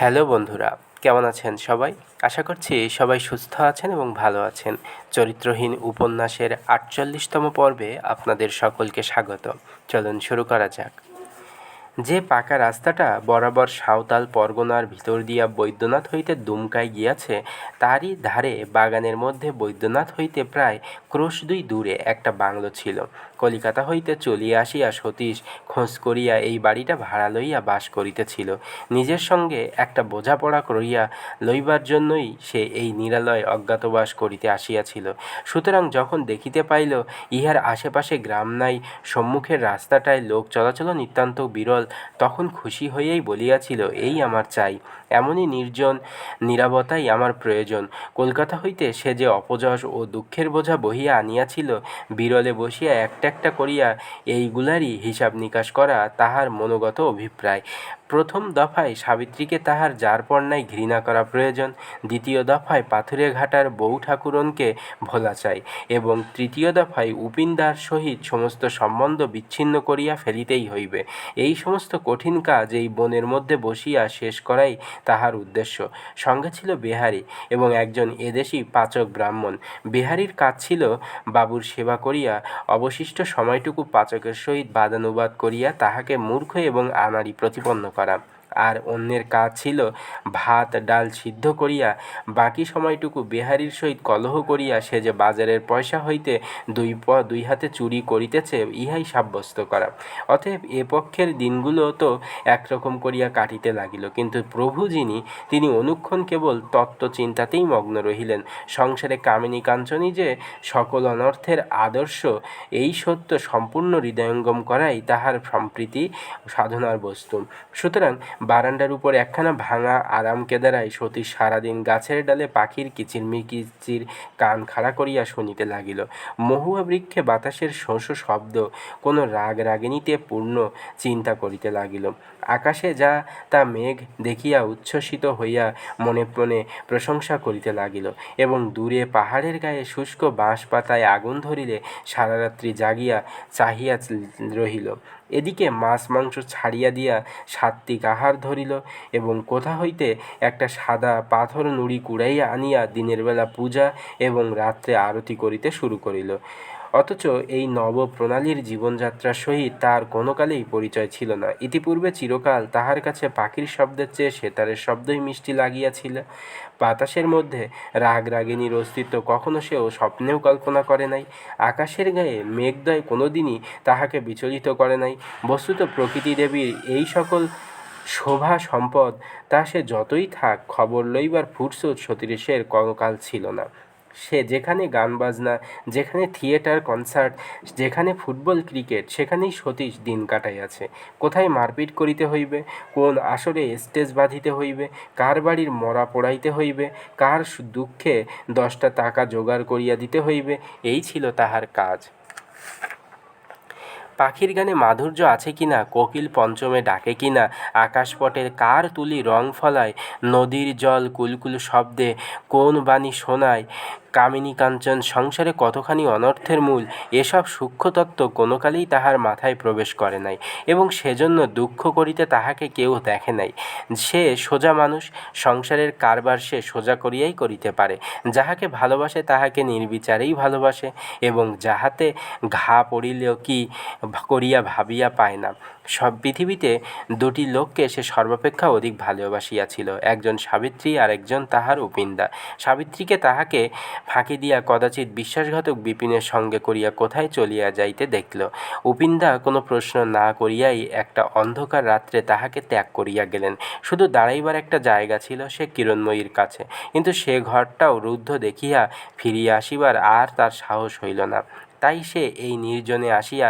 Hello বন্ধুরা, কেমন আছেন সবাই? আশা করছি সবাই সুস্থ আছেন এবং ভালো আছেন। চরিত্রহীন উপন্যাসের আটচল্লিশতম পর্বে আপনাদের সকলকে স্বাগত। চলুন শুরু করা যাক। যে পাকা রাস্তাটা বরাবর সাঁওতাল পরগনার ভিতর দিয়া বৈদ্যনাথ হইতে দুমকায় গিয়াছে, তারই ধারে বাগানের মধ্যে বৈদ্যনাথ হইতে প্রায় ক্রোশ দুই দূরে একটা বাংলো ছিল। কলিকাতা হইতে চলিয়া আসিয়া সতীশ খোঁজ করিয়া এই বাড়িটা ভাড়া লইয়া বাস করিতেছিল। নিজের সঙ্গে একটা বোঝাপড়া করিয়া লইবার জন্যই সে এই নিরালয় অজ্ঞাতবাস করিতে আসিয়াছিল। সুতরাং যখন দেখিতে পাইল, ইহার আশেপাশে গ্রাম নাই, সম্মুখের রাস্তাটায় লোক চলাচল নিতান্ত বিরল, তখন খুশি হইয়াই বলিয়াছিল, এই আমার চাই। এমনই নির্জন, নিরাপত্তাই আমার প্রয়োজন। কলকাতা হইতে সে যে অপযশ ও দুঃখের বোঝা বহিয়া আনিয়াছিল, বিরলে বসিয়া একটা একটা করিয়া এইগুলারই হিসাব নিকাশ করা তাহার মনোগত অভিপ্রায়। প্রথম দফায় সাবিত্রীকে তাহার যারপরনাই ঘৃণা করা প্রয়োজন, দ্বিতীয় দফায় পাথুরে ঘাটার বউ ঠাকুরনকে ভোলা চাই এবং তৃতীয় দফায় উপিনদার সহিত সমস্ত সম্বন্ধ বিচ্ছিন্ন করিয়া ফেলিতেই হইবে। এই সমস্ত কঠিন কাজ এই বনের মধ্যে বসিয়া শেষ করাই তাহার উদ্দেশ্য। সঙ্গে ছিল বিহারী এবং একজন এদেশী পাচক ব্রাহ্মণ। বিহারীর কাজ ছিল বাবুর সেবা করিয়া অবশিষ্ট সময়টুকু পাচকের সহিত বাদানুবাদ করিয়া তাহাকে মূর্খ এবং আনাড়ি প্রতিপন্ন করা আর অন্যের কাজ ছিল ভাত, ডাল সিদ্ধ করিয়া, বাকি সময়টুকু বিহারীর সহিত কলহ করিয়া সে যে বাজারের পয়সা হইতে দুই প, দুই হাতে চুরি করিতেছে, ইহাই সাব্যস্ত করা। অতএব এ পক্ষের দিনগুলো তো একরকম করিয়া কাটিতে লাগিল, কিন্তু প্রভু যিনি, তিনি অনুক্ষণ কেবল তত্ত্ব চিন্তাতেই মগ্ন রহিলেন। সংসারে কামিনী কাঞ্চনী যে সকল অনর্থের আদর্শ, এই সত্য সম্পূর্ণ হৃদয়ঙ্গম করাই তাহার সম্প্রীতি সাধনার বস্তু। সুতরাং বারান্দার উপর একখানা ভাঙা আরাম কেদারায় সতীশ সারাদিন গাছের ডালে পাখির কিচিরমিকিচির কান খাড়া করিয়া শুনিতে লাগিল। মহুয়া বৃক্ষে বাতাসের শোঁ শব্দ, কোনো রাগ রাগিনীতে পূর্ণ চিন্তা করিতে লাগিল। আকাশে যা তা মেঘ দেখিয়া উচ্ছ্বসিত হইয়া মনে মনে প্রশংসা করিতে লাগিল এবং দূরে পাহাড়ের গায়ে শুষ্ক বাঁশ পাতায় আগুন ধরিলে সারারাত্রি জাগিয়া চাহিয়া রহিল। এদিকে মাছ মাংস ছাড়িয়া দিয়া সাত্ত্বিক আহার ধরিল এবং কোথা হইতে একটা সাদা পাথর নুড়ি কুড়াইয়া আনিয়া দিনের বেলা পূজা এবং রাত্রে আরতি করিতে শুরু করিল। অথচ এই নব প্রণালীর জীবনযাত্রার সহিত তার কোনো কালেই পরিচয় ছিল না। ইতিপূর্বে চিরকাল তাহার কাছে পাখির শব্দের চেয়ে সেতারের শব্দই মিষ্টি লাগিয়াছিল। বাতাসের মধ্যে রাগ রাগিনীর অস্তিত্ব কখনো সেও স্বপ্নেও কল্পনা করে নাই। আকাশের গায়ে মেঘদয় কোনোদিনই তাহাকে বিচলিত করে নাই। বস্তুত প্রকৃতি দেবীর এই সকল শোভা সম্পদ তা সে যতই থাক খবর লইবার ফুরসত সতীশের কঙ্কাল ছিল না। সে যেখানে গান বাজনা, যেখানে থিয়েটার, কনসার্ট, যেখানে ফুটবল, ক্রিকেট, সেখানেই সতীশ দিন কাটাইয়াছে। কোথায় মারপিট করিতে হইবে? কোন আসরে স্টেজ বাঁধিতে হইবে? কার বাড়ির মরা পোড়াইতে হইবে? কার দুঃখে দশটা টাকা জোগাড় করিয়া দিতে হইবে? এই ছিল তাহার কাজ। পাখির গানে মাধুর্য আছে কি না কোকিল পঞ্চমে ডাকে কি না আকাশপটের কার তুলি রং ফলায়? নদীর জল কুলকুল শব্দে কোন বাণী শোনায়? কামিনী কাঞ্চন সংসারে কতখানি অনর্থের মূল, এসব সূক্ষ্মতত্ত্ব কোনোকালেই তাহার মাথায় প্রবেশ করে নাই এবং সেজন্য দুঃখ করিতে তাহাকে কেউ দেখে নাই। সে সোজা মানুষ, সংসারের কারবার সে সোজা করিয়াই করিতে পারে। যাহাকে ভালোবাসে তাহাকে নির্বিচারেই ভালোবাসে এবং যাহাতে ঘা পড়িলেও কি করিয়া ভাবিয়া পায় না। সব পৃথিবীতে দুটি লোককে সে সর্বাপেক্ষা অধিক ভালোবাসিয়াছিল, একজন সাবিত্রী আর একজন তাহার উপিন্দা। সাবিত্রীকে তাহাকে ফাঁকি দিয়া কদাচিৎ বিশ্বাসঘাতক বিপিনের সঙ্গে করিয়া কোথায় চলিয়া যাইতে দেখল। উপিন্দা কোনো প্রশ্ন না করিয়াই একটা অন্ধকার রাত্রে তাহাকে ত্যাগ করিয়া গেলেন। শুধু দাঁড়াইবার একটা জায়গা ছিল সে কিরণময়ীর কাছে, কিন্তু সে ঘরটাও রুদ্ধ দেখিয়া ফিরিয়া আসিবার আর তার সাহস হইল না। তাই সে এই নির্জনে আসিয়া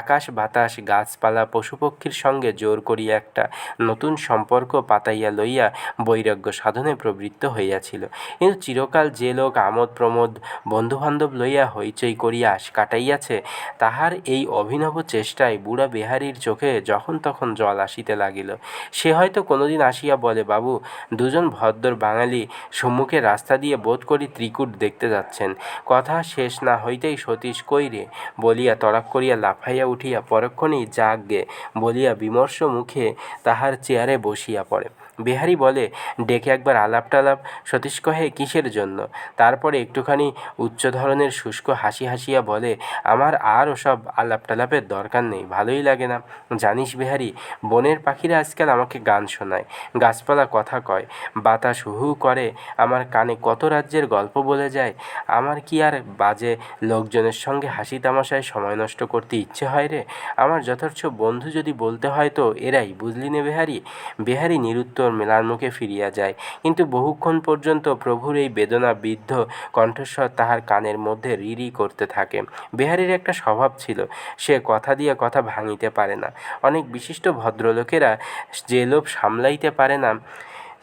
আকাশ, বাতাস, গাছপালা, পশুপক্ষীর সঙ্গে জোর করিয়া একটা নতুন সম্পর্ক পাতাইয়া লইয়া বৈরাগ্য সাধনে প্রবৃত্ত হইয়াছিল। কিন্তু চিরকাল যে লোক আমোদ প্রমোদ বন্ধুবান্ধব লইয়া হইচই করিয়া কাটাইয়াছে, তাহার এই অভিনব চেষ্টায় বুড়া বিহারীর চোখে যখন তখন জল আসিতে লাগিল। সে হয়তো কোনোদিন আসিয়া বলে, বাবু, দুজন ভদ্র বাঙালি সম্মুখে রাস্তা দিয়ে বোধ করি ত্রিকুট দেখতে যাচ্ছেন। কথা শেষ না হইতেই সতীশ কই রে বলিয়া তড়াক করিয়া লাফাইয়া উঠিয়া পরক্ষণেই যাক গে বলিয়া বিমর্ষ মুখে তাহার চেয়ারে বসিয়া পড়ে। বিহারী বলে ডেকে একবার আলাপ টালাপ সতীশ কহে কিসের জন্য? তারপরে একটুখানি উচ্চ ধরনের শুষ্ক হাসি হাসিয়া বলে, আমার আর ওসব আলাপ টালাপের দরকার নেই, ভালোই লাগে না। জানিস বিহারী, বনের পাখিরা আজকাল আমাকে গান শোনায়, গাছপালা কথা কয়, বাতাস হু করে, আমার কানে কত রাজ্যের গল্প বলে যায়। আমার কি আর বাজে লোকজনের সঙ্গে হাসি তামাশায় সময় নষ্ট করতে ইচ্ছে হয় রে? আমার যথার্থ বন্ধু যদি বলতে হয় তো এরাই, বুঝলি নে বেহারি? বেহারি নিরুত্তর মেলার মুখে ফিরিয়া যায়। কিন্তু বহুক্ষণ পর্যন্ত প্রভুর এই বেদনা বিদ্ধ কণ্ঠস্বর তাহার কানের মধ্যে রিরি করতে থাকে। বেহারির একটা স্বভাব ছিল, সে কথা দিয়ে কথা ভাঙিতে পারে না। অনেক বিশিষ্ট ভদ্রলোকেরা যে লোভ সামলাইতে পারে না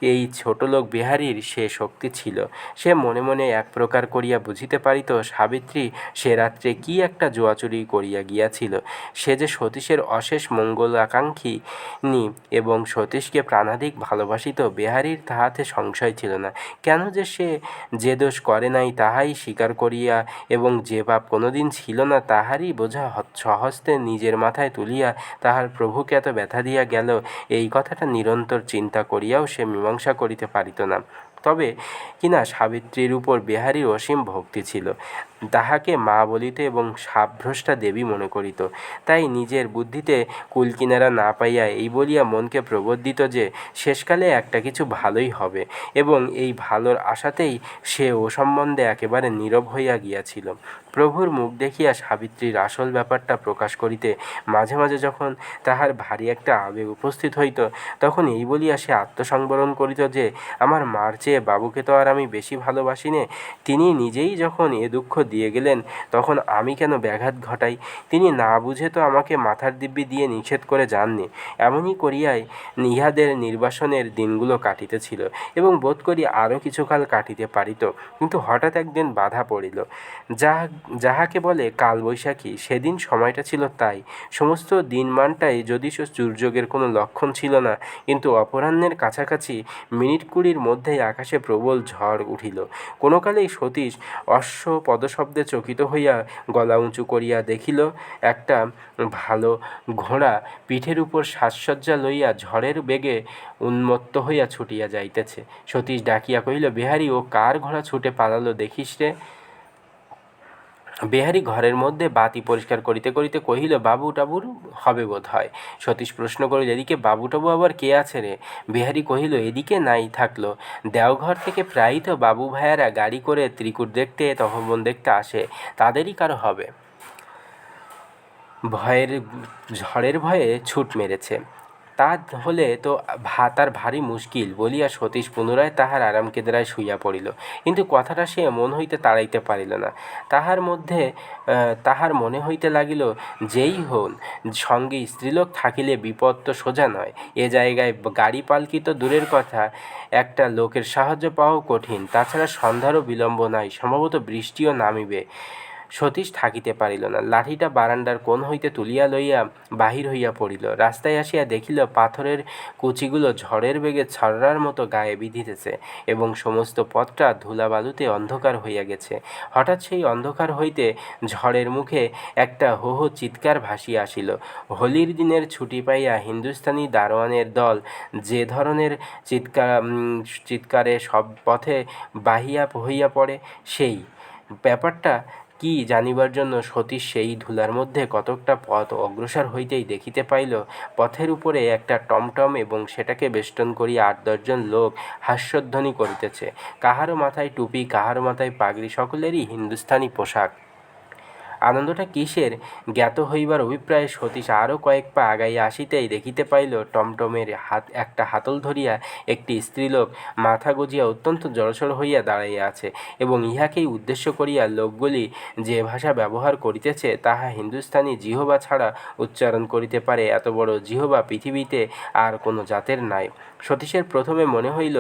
এই ছোটলোক বিহারীর সে শক্তি ছিল। সে মনে মনে এক প্রকার করিয়া বুঝিতে পারিত, সাবিত্রী সে রাত্রে কি একটা জোয়াচুরি করিয়া গিয়াছিল। সে যে সতীশের অশেষ মঙ্গল আকাঙ্ক্ষী নি এবং সতীশকে প্রাণাধিক ভালোবাসিত বিহারীর, তাহাতে সংশয় ছিল না। কেন যে সে যে দোষ করে নাই, তাহাই স্বীকার করিয়া এবং যে পাপ কোনোদিন ছিল না, তাহারই বোঝা সহস্তে নিজের মাথায় তুলিয়া তাহার প্রভুকে এত ব্যথা দিয়া গেল, এই কথাটা নিরন্তর চিন্তা করিয়াও সে মীমাংসা করিতে পারিত না। তবে কিনা সাবিত্রীর উপর বিহারীর অসীম ভক্তি ছিল। তাহাকে মা বলিত এবং সাবভ্রষ্টা দেবী মনে করিত। তাই নিজের বুদ্ধিতে কুলকিনারা না পাইয়া এই বলিয়া মনকে প্রবোধিত যে, শেষকালে একটা কিছু ভালোই হবে এবং এই ভালোর আশাতেই সে ও সম্বন্ধে একেবারে নীরব হইয়া গিয়াছিল। প্রভুর মুখ দেখিয়া সাবিত্রীর আসল ব্যাপারটা প্রকাশ করিতে মাঝে মাঝে যখন তাহার ভারী একটা আবেগ উপস্থিত হইত, তখন এই বলিয়া সে আত্মসংবরণ করিত যে, আমার মার চেয়ে বাবুকে তো আর আমি বেশি ভালোবাসি নে। তিনি নিজেই যখন এ দুঃখ দিয়ে গেলেন। তখন আমি কেন ব্যাঘাত ঘটাই? তিনি না বুঝে তো আমাকে মাথার দিব্যি দিয়ে নিষেধ করে যাননি। এমনই করিয়াই ইহাদের নির্বাসনের দিনগুলো কাটিতেছিল এবং বোধ করি আরও কিছুকাল কাটিতে পারিত। কিন্তু হঠাৎ একদিন বাধা পড়িল। যাহা, যাহাকে বলে কালবৈশাখী, সেদিন সময়টা ছিল তাই। সমস্ত দিনমানটাই যদি দুর্যোগের কোনো লক্ষণ ছিল না, কিন্তু অপরাহ্নের কাছাকাছি মিনিট কুড়ির মধ্যেই আকাশে প্রবল ঝড় উঠিল। কোনো কালেই সতীশ অশ্ব পদশব্দে চকিত হইয়া গলা উঁচু করিয়া দেখিল, একটা ভালো ঘোড়া পিঠের উপর সাজসজ্জা লইয়া ঝড়ের বেগে উন্মত্ত হইয়া ছুটিয়া যাইতেছে। সতীশ ডাকিয়া কহিল, বিহারী, ও কার ঘোড়া ছুটে পালালো দেখিস রে? বিহারী ঘরের মধ্যে বাতি পরিষ্কার করিতে করিতে কহিল, বাবু টাবুর হবে বোধ হয় সতীশ প্রশ্ন করিল, এদিকে বাবু টাবু আবার কে আছে রে? বিহারী কহিল, এদিকে নাই থাকল। দেওঘর থেকে প্রায়ই তো বাবু ভাইয়ারা গাড়ি করে ত্রিকুট দেখতে তহবন দেখতে আসে। তাদেরই কারও হবে? ভয়ের, ঝড়ের ভয়ে ছুট মেরেছে। তা হলে তো ভা, তার ভারী মুশকিল। বলিয়া সতীশ পুনরায় তাহার আরাম কেদারায় শুইয়া পড়িল। কিন্তু কথাটা সে মন হইতে তাড়াইতে পারিল না। তাহার মধ্যে তাহার মনে হইতে লাগিল, যেই হন সঙ্গে স্ত্রীলোক থাকিলে বিপদ তো সোজা নয়। এ জায়গায় গাড়ি পালকি তো দূরের কথা, একটা লোকের সাহায্য পাওয়াও কঠিন। তাছাড়া সন্ধ্যারও বিলম্ব নাই, সম্ভবত বৃষ্টিও নামিবে। সতীশ থাকিতে পারিল না। লাঠিটা বারান্দার কোণ হইতে তুলিয়া লইয়া বাহির হইয়া পড়িল। রাস্তায় আসিয়া দেখিল, পাথরের কুচিগুলো ঝড়ের বেগে ছড়ার মতো গায়ে বিঁধিতেছে এবং সমস্ত পথটা ধুলাবালুতে অন্ধকার হইয়া গেছে। হঠাৎ সেই অন্ধকার হইতে ঝড়ের মুখে একটা হো হো চিৎকার ভাসিয়া আসিল। হোলির দিনের ছুটি পাইয়া হিন্দুস্তানি দারোয়ানের দল যে ধরনের চিৎকার চিৎকারে সব পথে বাহিয়া হইয়া পড়ে, সেই ব্যাপারটা কি জানিবার জন্য সতীশ সেই ধুলার মধ্যে কতকটা পথ অগ্রসর হইতেই দেখিতে পাইল, পথের উপরে একটা টমটম এবং সেটাকে বেষ্টন করিয়া আট দশজন লোক হাস্যধ্বনি করিতেছে। কাহারও মাথায় টুপি কাহারও মাথায় পাগড়ি, সকলেরই হিন্দুস্থানি পোশাক। আনন্দটা কিসের? জ্ঞাত হইবার অভিপ্রায়ে সতীশ আরও কয়েক পা আগাইয়া আসিতেই দেখিতে পাইল, টমটমের হাত একটা হাতল ধরিয়া একটি স্ত্রীলোক মাথা গজিয়া অত্যন্ত জড়সড় হইয়া দাঁড়াইয়া আছে এবং ইহাকেই উদ্দেশ্য করিয়া লোকগুলি যে ভাষা ব্যবহার করিতেছে তাহা হিন্দুস্তানি জিহবা ছাড়া উচ্চারণ করিতে পারে। এত বড় জিহবা পৃথিবীতে আর কোনো জাতের নাই। সতীশের প্রথমে মনে হইল,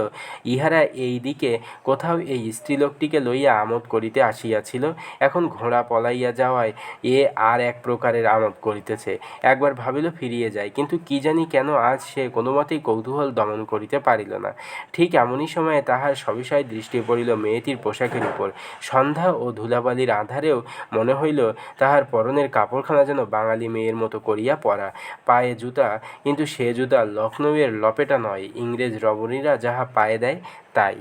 ইহারা এই দিকে কোথাও এই স্ত্রীলোকটিকে লইয়া আমোদ করিতে আসিয়াছিল। এখন ঘোড়া পলাইয়া যাওয়ায় এ আর এক প্রকারের আমোদ করিতেছে। একবার ভাবিল ফিরিয়ে যায় কিন্তু কি জানি কেন আজ সে কোনো মতেই কৌতূহল দমন করিতে পারিল না। ঠিক এমনই সময়ে তাহার সবিষয় দৃষ্টি পড়িল মেয়েটির পোশাকের উপর। সন্ধ্যা ও ধুলাবালির আধারেও মনে হইল তাহার পরনের কাপড়খানা যেন বাঙালি মেয়ের মতো করিয়া পরা। পায়ে জুতা, কিন্তু সে জুতা লখনৌয়ের লপেটা নয় ইংরেজ রমণীরা যাহা পায়ে দেয় তাই।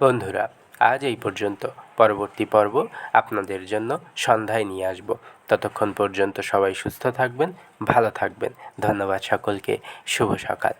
বন্ধুরা, আজ এই পর্যন্ত। পরবর্তী পর্ব আপনাদের জন্য সন্ধ্যায় নিয়ে আসব। ততক্ষণ পর্যন্ত সবাই সুস্থ থাকবেন, ভালো থাকবেন। ধন্যবাদ সকলকে। শুভ সকাল।